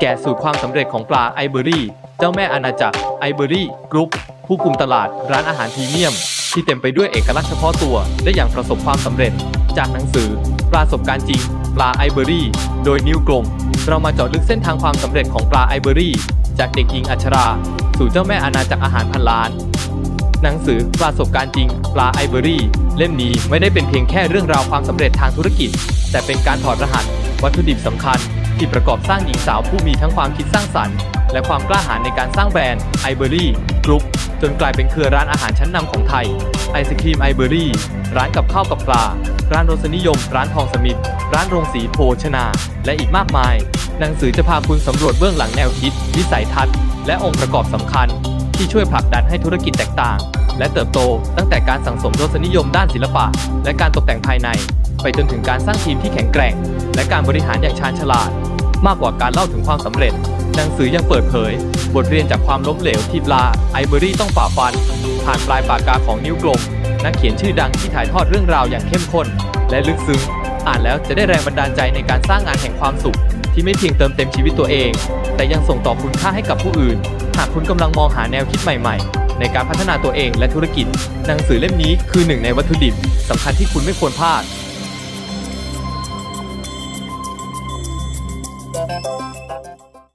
แก่สูตรความสำเร็จของปลาไอเบอรี่ เจ้าแม่อาณาจักรไอเบอรี่กรุ๊ปผู้กุมตลาดร้านอาหารพรีเมียม ที่เต็มไปด้วยเอกลักษณ์เฉพาะตัวได้อย่างประสบความสำเร็จ จากหนังสือ ปลาสบการณ์จริง ปลาไอเบอรี่ โดยนิวกลม เรามาเจาะลึกเส้นทางความสำเร็จของปลาไอเบอรี่ จากเด็กหญิงอัชรา สู่เจ้าแม่อาณาจักรอาหารพันล้าน หนังสือประสบการณ์จริง ปลาไอเบอรี่ เล่มนี้ไม่ได้เป็นเพียงแค่เรื่องราวความสำเร็จทางธุรกิจ แต่เป็นการถอดรหัส วัตถุดิบสำคัญ ที่ประกอบสร้างหญิงสาวผู้มีทั้งความคิดสร้างสรรค์ และความกล้าหาญในการสร้างแบรนด์ไอเบอรี่กรุ๊ปจนกลายเป็นเครือร้านอาหารชั้นนำของไทย ไอศครีมไอเบอรี่ ร้านกับข้าวกับปลา ร้านรสนิยม ร้านทองสมิธร้านโรงสีโภชนา และอีกมากมาย หนังสือจะพาคุณสำรวจเบื้องหลังแนวคิด วิสัยทัศน์ และองค์ประกอบสำคัญ ที่ช่วยผลักดันให้ธุรกิจแตกต่าง และเติบโตตั้งแต่การสังสมรสนิยมด้านศิลปะ และการตกแต่งภายใน ไปจนถึงการสร้างทีมที่แข็งแกร่ง และการบริหารอย่างชาญฉลาด มากกว่าการเล่าถึงความสำเร็จ หนังสือยังเปิดเผย บทเรียนจากความล้มเหลวที่ปลาไอเบอรี่ต้องฝ่าฟัน ผ่านปลายปากกาของนิ้วกลม นักเขียนชื่อดังที่ถ่ายทอดเรื่องราวอย่างเข้มข้น และลึกซึ้ง อ่านแล้วจะได้แรงบันดาลใจในการสร้างงานแห่งความสุข ที่ไม่เพียงเติมเต็มชีวิตตัวเอง แต่ยังส่งต่อคุณค่าให้กับผู้อื่น หากคุณกำลังมองหาแนวคิดใหม่ ๆในการพัฒนาตัวเองและธุรกิจ หนังสือเล่มนี้คือหนึ่งในวัตถุดิบสำคัญที่คุณไม่ควรพลาด Thank you.